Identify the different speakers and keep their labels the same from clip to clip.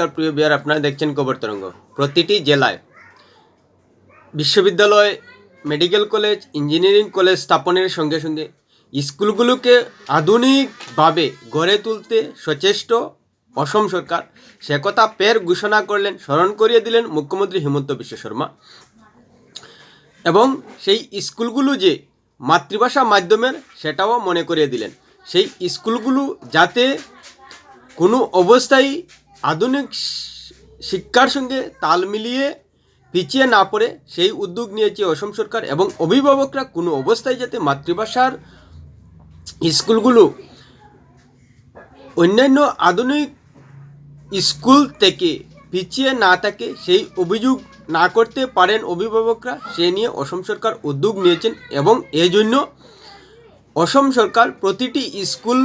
Speaker 1: নমস্কার, প্রিয় বিহার, আপনারা দেখছেন খবর তরঙ্গ। প্রতিটি জেলায় বিশ্ববিদ্যালয়, মেডিকেল কলেজ, ইঞ্জিনিয়ারিং কলেজ স্থাপনের সঙ্গে সঙ্গে স্কুলগুলোকে আধুনিকভাবে গড়ে তুলতে সচেষ্ট অসম সরকার সে কথা পের ঘোষণা করলেন, স্মরণ করিয়ে দিলেন মুখ্যমন্ত্রী হিমন্ত বিশ্ব শর্মা। এবং সেই স্কুলগুলো যে মাতৃভাষা মাধ্যমের সেটাও মনে করিয়ে দিলেন। সেই স্কুলগুলো যাতে কোনো অবস্থায় আধুনিক শিক্ষার সঙ্গে তাল মিলিয়ে পিছিয়ে না পড়ে সেই উদ্যোগ নিয়েছে অসম সরকার এবং অভিভাবকরা। কোনো অবস্থায় যাতে মাতৃভাষার স্কুলগুলো অন্যান্য আধুনিক স্কুল থেকে পিছিয়ে না থাকে, সেই অভিযোগ না করতে পারেন অভিভাবকরা, সে নিয়ে অসম সরকার উদ্যোগ নিয়েছেন এবং এজন্য অসম সরকার প্রতিটি স্কুল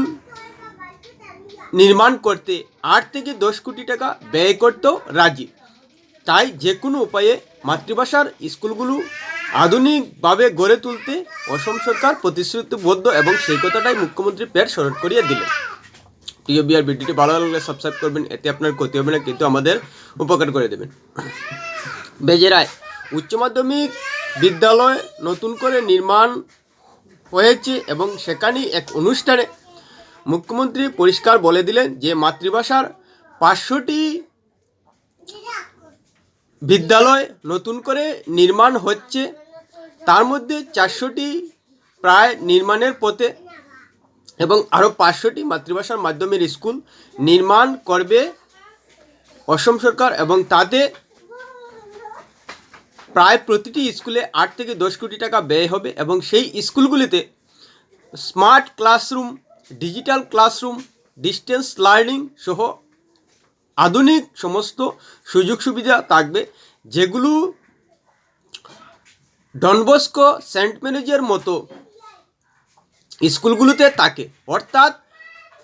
Speaker 1: নির্মাণ করতে আট থেকে দশ কোটি টাকা ব্যয় করতেও রাজি। তাই যে কোনো উপায়ে মাতৃভাষার স্কুলগুলো আধুনিকভাবে গড়ে তুলতে অসম সরকার প্রতিশ্রুতিবদ্ধ এবং সেই কথাটাই মুখ্যমন্ত্রী পেট স্মরণ করিয়ে দিলেন। প্রিয় বিয়ার ভিডিওটি ভালো লাগলে সাবস্ক্রাইব করবেন, এতে আপনার ক্ষতি হবে না, কিন্তু আমাদের উপকার করে দেবেন। বেজেরায় উচ্চ মাধ্যমিক বিদ্যালয় নতুন করে নির্মাণ হয়েছে এবং সেখানেই এক অনুষ্ঠানে মুখ্যমন্ত্রী পরিষ্কার বলে দিলেন যে মাতৃভাষার পাঁচশোটি বিদ্যালয় নতুন করে নির্মাণ হচ্ছে। তার মধ্যে চারশোটি প্রায় নির্মাণের পথে এবং আরও পাঁচশোটি মাতৃভাষার মাধ্যমের স্কুল নির্মাণ করবে অসম সরকার এবং তাতে প্রায় প্রতিটি স্কুলে আট থেকে দশ কোটি টাকা ব্যয় হবে এবং সেই স্কুলগুলিতে smart classroom digital classroom distance learning সহ আধুনিক সমস্ত সুযোগ সুবিধা থাকবে, যেগুলো ডনবস্কো সেন্ট ম্যানেজের মতো স্কুলগুলোতে থাকে। অর্থাৎ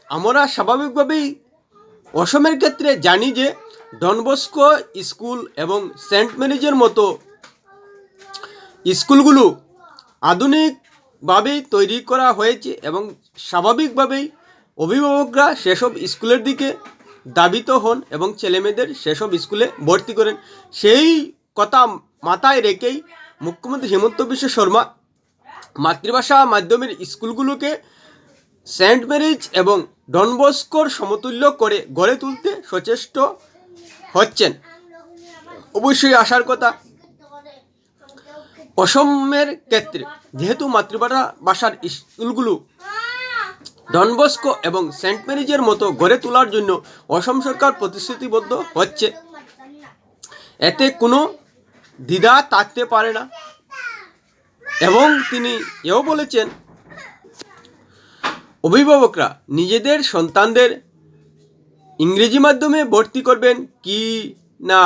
Speaker 1: আমরা স্বাভাবিকভাবেই অসমের ক্ষেত্রে জানি যে ডনবস্কো স্কুল এবং সেন্ট ম্যানেজের মতো স্কুলগুলো আধুনিকভাবেই তৈরি করা হয়েছে এবং স্বাভাবিকভাবেই অভিভাবকরা সেসব স্কুলের দিকে দাবিত হন এবং ছেলেমেয়েদের সেসব স্কুলে ভর্তি করেন। সেই কথা মাথায় রেখেই মুখ্যমন্ত্রী হেমন্ত বিশ্ব শর্মা মাতৃভাষা মাধ্যমের স্কুলগুলোকে সেন্ট মেরিজ এবং ডনবস্কোর সমতুল্য করে গড়ে তুলতে সচেষ্ট হচ্ছেন। অবশ্যই আসার কথা, অসমের ক্ষেত্রে যেহেতু মাতৃভাষা ভাষার স্কুলগুলো ডনবস্কো এবং সেন্ট মেরিজের মতো গড়ে তোলার জন্য অসম সরকার প্রতিশ্রুতিবদ্ধ হচ্ছে। এতে কোনো দ্বিধা থাকতে পারে না। এবং তিনি এও বলেছেন, অভিভাবকরা নিজেদের সন্তানদের ইংরেজি মাধ্যমে ভর্তি করবেন কি না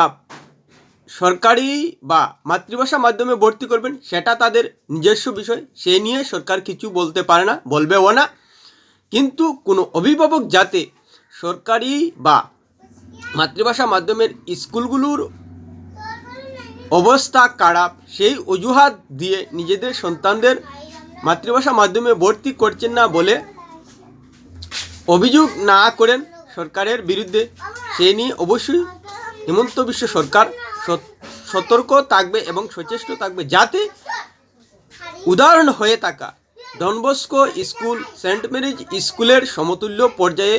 Speaker 1: সরকারি বা মাতৃভাষা মাধ্যমে ভর্তি করবেন সেটা তাদের নিজস্ব বিষয়। সে নিয়ে সরকার কিছু বলতে পারে না, বলবেও না। কিন্তু কোনো অভিভাবক যাতে সরকারি বা মাতৃভাষা মাধ্যমের স্কুলগুলোর অবস্থা খারাপ, সেই অজুহাত দিয়ে নিজেদের সন্তানদের মাতৃভাষা মাধ্যমে ভর্তি করছেন না বলে অভিযোগ না করেন সরকারের বিরুদ্ধে, সে নিয়ে অবশ্যই হেমন্ত বিশ্ব সরকার সত- সতর্ক থাকবে এবং সচেষ্ট থাকবে যাতে উদাহরণ হয়ে থাকা ডনবস্কো স্কুল, সেন্ট মেরিজ স্কুলের সমতুল্য পর্যায়ে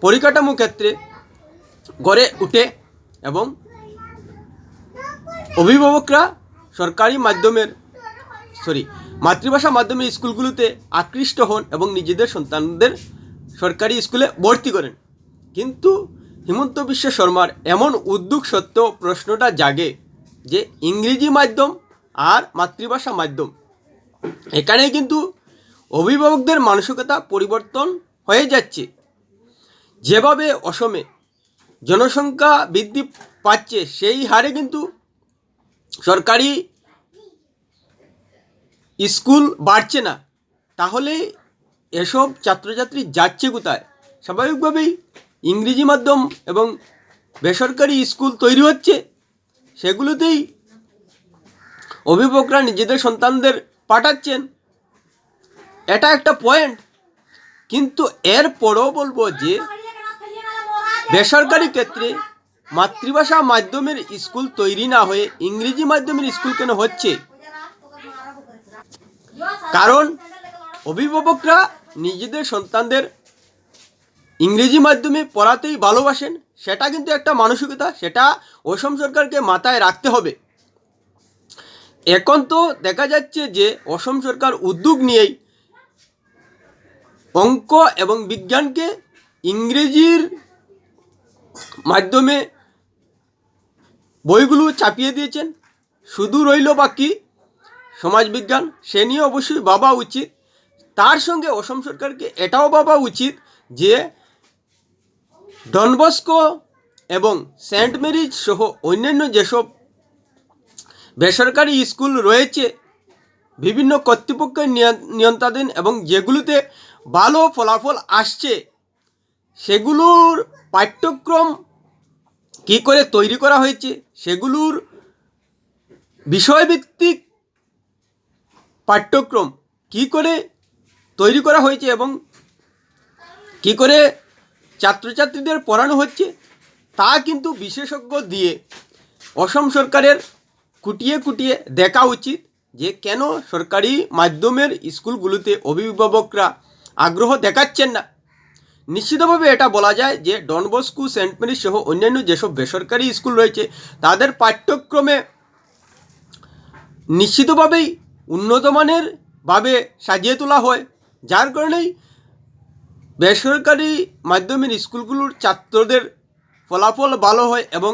Speaker 1: পরিকাঠামো ক্ষেত্রে গড়ে উঠে এবং অভিভাবকরা সরকারি মাধ্যমের সরি মাতৃভাষা মাধ্যমে স্কুলগুলোতে আকৃষ্ট হন এবং নিজেদের সন্তানদের সরকারি স্কুলে ভর্তি করেন। কিন্তু হিমন্ত বিশ্ব শর্মার এমন উদ্যোগ সত্ত্বেও প্রশ্নটা জাগে যে ইংরেজি মাধ্যম আর মাতৃভাষা মাধ্যম এখানে কিন্তু অভিভাবকদের মানসিকতা পরিবর্তন হয়ে যাচ্ছে। যেভাবে অসমে জনসংখ্যা বৃদ্ধি পাচ্ছে, সেই হারে কিন্তু সরকারি স্কুল বাড়ছে না। তাহলে এসব ছাত্রছাত্রী যাচ্ছে কোথায়? স্বাভাবিকভাবেই ইংরেজি মাধ্যম এবং বেসরকারি স্কুল তৈরি হচ্ছে। সেগুলোতেই অভিভাবকরা নিজেদের সন্তানদের পাঠাচ্ছেন। এটা একটা পয়েন্ট কিন্তু এরপরও বলব যে, বেসরকারি ক্ষেত্রে মাতৃভাষা মাধ্যমের স্কুল তৈরি না হয়ে ইংরেজি মাধ্যমের স্কুল কেন হচ্ছে? কারণ অভিভাবকরা নিজেদের সন্তানদের ইংরেজি মাধ্যমে পড়াতেই ভালোবাসেন, সেটা কিন্তু একটা মানসিকতা, সেটা অসম সরকারকে মাথায় রাখতে হবে। এখন তো দেখা যাচ্ছে যে অসম সরকার উদ্যোগ নিয়েই অঙ্ক এবং বিজ্ঞানকে ইংরেজির মাধ্যমে বইগুলো চাপিয়ে দিয়েছেন। শুধু রইল বাকি সমাজবিজ্ঞান সে নিয়ে অবশ্যই ভাবা উচিত। তার সঙ্গে অসম সরকারকে এটাও ভাবা উচিত যে ডনবস্কো এবং সেন্ট মেরিজ সহ অন্যান্য যেসব বেসরকারি স্কুল রয়েছে। বিভিন্ন কর্তৃপক্ষের নিয়ন- নিয়ন্ত্রণাধীন এবং যেগুলোতে ভালো ফলাফল আসছে, সেগুলোর পাঠ্যক্রম কী করে তৈরি করা হয়েছে, সেগুলোর বিষয়ভিত্তিক পাঠ্যক্রম কী করে তৈরি করা হয়েছে এবং কী করে ছাত্রছাত্রীদের পড়ানো হচ্ছে, তা কিন্তু বিশেষজ্ঞ দিয়ে অসম সরকারের কুটিয়ে কুটিয়ে দেখা উচিত যে কেন সরকারি মাধ্যমের স্কুলগুলোতে অভিভাবকরা আগ্রহ দেখাচ্ছেন না। নিশ্চিতভাবে এটা বলা যায় যে ডনবস্কু সেন্ট মেরিজ সহ অন্যান্য যেসব বেসরকারি স্কুল রয়েছে, তাদের পাঠ্যক্রমে নিশ্চিতভাবেই উন্নত মানের ভাবে সাজিয়ে তোলা হয়। যার কারণেই বেসরকারি মাধ্যমের স্কুলগুলোর ছাত্রদের ফলাফল ভালো হয় এবং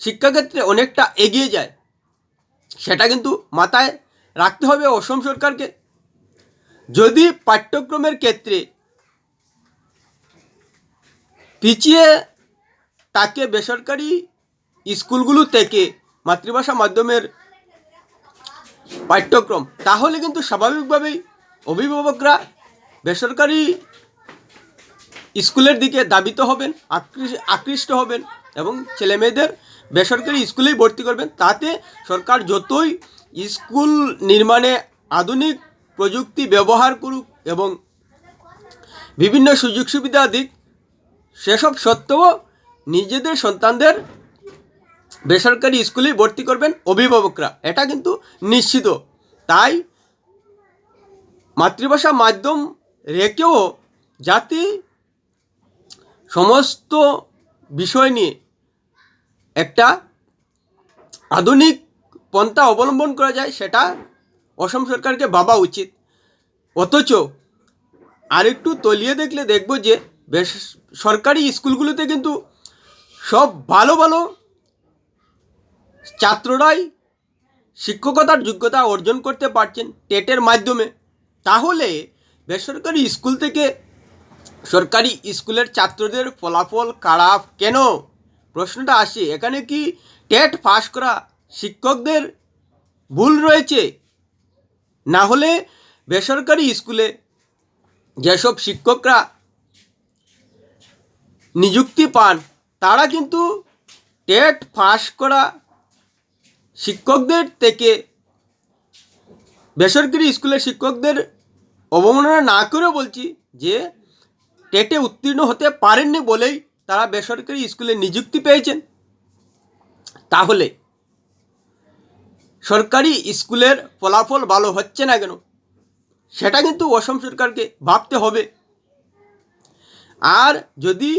Speaker 1: শিক্ষাক্ষেত্রে অনেকটা এগিয়ে যায়। সেটা কিন্তু মাথায় রাখতে হবে অসম সরকারকে। যদি পাঠ্যক্রমের ক্ষেত্রে পিছিয়ে তাকে বেসরকারি স্কুলগুলো থেকে মাতৃভাষা মাধ্যমের পাঠ্যক্রম, তাহলে কিন্তু স্বাভাবিকভাবেই অভিভাবকরা বেসরকারি স্কুলের দিকে দাবিত হবেন আকৃ- আকৃষ্ট হবেন এবং ছেলেমেয়েদের বেসরকারি স্কুলেই ভর্তি করবেন। তাতে সরকার যতই স্কুল নির্মাণে আধুনিক প্রযুক্তি ব্যবহার করুক এবং বিভিন্ন সুযোগ সুবিধা দিক, সেসব সত্ত্বেও নিজেদের সন্তানদের বেসরকারি স্কুলেই ভর্তি করবেন অভিভাবকরা। এটা কিন্তু নিশ্চিত। তাই মাতৃভাষা মাধ্যম রেখেও জাতি সমস্ত বিষয় নিয়ে একটা আধুনিক পন্থা অবলম্বন করা যায়, সেটা অসম সরকারকে ভাবা উচিত। অথচ আরেকটু তলিয়ে দেখলে দেখব যে, বেশ সরকারি স্কুলগুলোতে কিন্তু সব ভালো ভালো ছাত্ররাই শিক্ষকতার যোগ্যতা অর্জন করতে পারছেন টেটের মাধ্যমে। তাহলে বেসরকারি স্কুল থেকে সরকারি স্কুলের ছাত্রদের ফলাফল খারাপ কেন? প্রশ্নটা আসে, এখানে কি টেট পাস করা শিক্ষকদের ভুল রয়েছে? না হলে বেসরকারি স্কুলে যেসব শিক্ষকরা নিযুক্তি পান, তারা কিন্তু টেট পাস করা শিক্ষকদের থেকে বেসরকারি স্কুলের শিক্ষকদের অবমাননা না করে বলছি যে টেটে উত্তীর্ণ হতে পারেননি বলেই তারা বেসরকারি স্কুলে নিযুক্তি পেয়েছেন। তাহলে সরকারি স্কুলের ফলাফল ভালো হচ্ছে না কেন? সেটা কিন্তু অসম সরকারকে ভাবতে হবে। আর যদি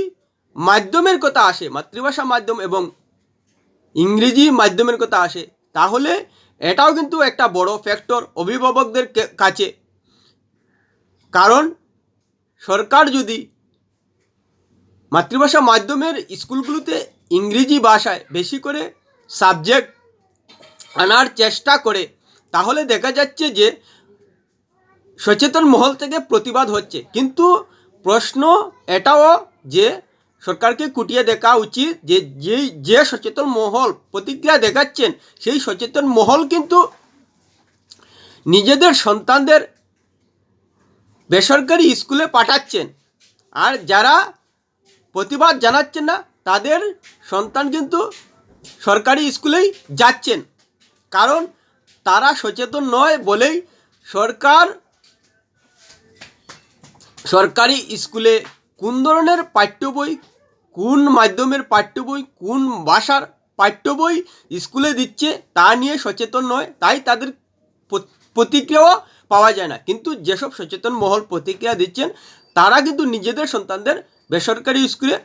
Speaker 1: মাধ্যমের কথা আসে, মাতৃভাষা মাধ্যম এবং ইংরেজি মাধ্যমের কথা আসে, তাহলে এটাও কিন্তু একটা বড় ফ্যাক্টর অভিভাবকদের কাছে। কারণ সরকার যদি মাতৃভাষা মাধ্যমের স্কুলগুলোতে ইংরেজি ভাষায় বেশি করে সাবজেক্ট আনার চেষ্টা করে, তাহলে দেখা যাচ্ছে যে সচেতন মহল থেকে প্রতিবাদ হচ্ছে। কিন্তু প্রশ্ন এটাও যে সরকারকে কুটিয়ে দেখা উচিত যে যেই, যে সচেতন মহল প্রতিক্রিয়া দেখাচ্ছেন, সেই সচেতন মহল কিন্তু নিজেদের সন্তানদের বেসরকারি স্কুলে পাঠাচ্ছেন। আর যারা প্রতিবাদ জানাচ্ছেন না, তাদের সন্তান কিন্তু সরকারি স্কুলেই যাচ্ছেন। কারণ তারা সচেতন নয় বলেই সরকার, সরকারি স্কুলে কোন ধরনের পাঠ্য বই, কোন মাধ্যমের পাঠ্য বই, কোন ভাষার পাঠ্য বই স্কুলে দিচ্ছে তা নিয়ে সচেতন নয়, তাই তাদের প্রতিক্রিয়াও পাওয়া যায় না। কিন্তু যেসব সচেতন মহল প্রতিক্রিয়া দিচ্ছেন, তারা কিন্তু নিজেদের সন্তানদের বেসরকারি স্কুলে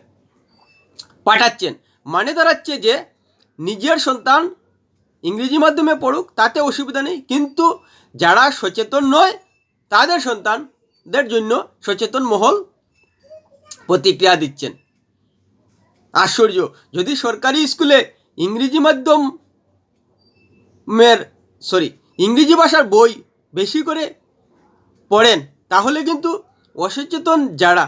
Speaker 1: পাঠাচ্ছেন। মানে দাঁড়াচ্ছে যে নিজের সন্তান ইংরেজি মাধ্যমে পড়ুক, তাতে অসুবিধা নেই। কিন্তু যারা সচেতন নয়, তাদের সন্তানদের জন্য সচেতন মহল প্রতিক্রিয়া দিচ্ছেন। আশ্চর্য, যদি সরকারি স্কুলে ইংরেজি মাধ্যমের সরি ইংরেজি ভাষার বই বেশি করে পড়েন, তাহলে কিন্তু অসচেতন যারা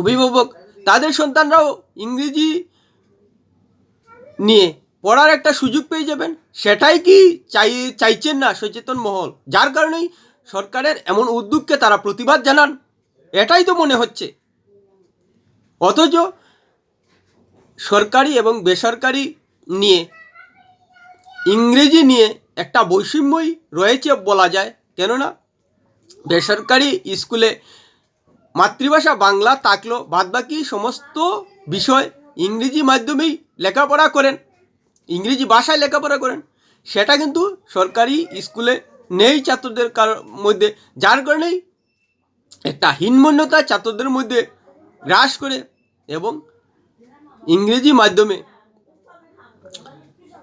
Speaker 1: অভিভাবক, তাদের সন্তানরাও ইংরেজি নিয়ে পড়ার একটা সুযোগ পেয়ে যাবেন। সেটাই কি চাই, চাইছেন না সচেতন মহল? যার কারণেই সরকারের এমন উদ্যোগকে তারা প্রতিবাদ জানান। এটাই তো মনে হচ্ছে। অথচ সরকারি এবং বেসরকারি নিয়ে, ইংরেজি নিয়ে একটা বৈষম্যই রয়েছে বলা যায়। কেননা, বেসরকারি স্কুলে মাতৃভাষা বাংলা থাকলেও বাদবাকি সমস্ত বিষয় ইংরেজি মাধ্যমেই লেখাপড়া করেন, ইংরেজি ভাষায় লেখাপড়া করেন। সেটা কিন্তু সরকারি স্কুলে নেই ছাত্রদের মধ্যে, যার কারণেই একটা হীনমন্যতা ছাত্রদের মধ্যে গ্রাস করে এবং ইংরেজি মাধ্যমে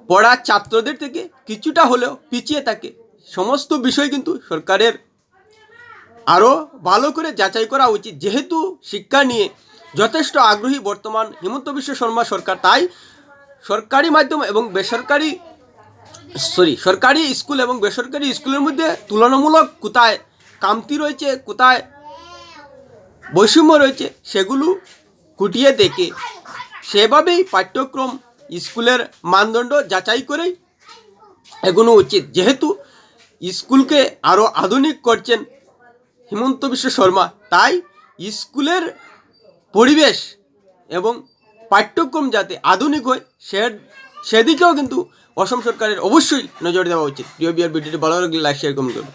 Speaker 1: পড়া ছাত্রদের থেকে কিছুটা হলেও পিছিয়ে থাকে। সমস্ত বিষয় কিন্তু সরকারের আরও ভালো করে যাচাই করা উচিত। যেহেতু শিক্ষা নিয়ে যথেষ্ট আগ্রহী বর্তমান হিমন্ত বিশ্ব শর্মা সরকার, তাই সরকারি মাধ্যম এবং বেসরকারি সরি সরকারি স্কুল এবং বেসরকারি স্কুলের মধ্যে তুলনামূলক কোথায় কামতি রয়েছে, কোথায় বৈষম্য রয়েছে, সেগুলো খুঁটিয়ে দেখে সেভাবেই পাঠ্যক্রম, স্কুলের মানদণ্ড যাচাই করেই এগোনো উচিত। যেহেতু স্কুলকে আরও আধুনিক করছেন হিমন্ত বিশ্ব শর্মা। তাই স্কুলের পরিবেশ এবং পাঠ্যক্রম যাতে আধুনিক হয়, সে সেদিকেও কিন্তু অসম সরকারের অবশ্যই নজর দেওয়া উচিত। প্রিয় বিয়ার ভিডিওটি ভালো লাগলে লাইক শেয়ার কমেন্ট করুন।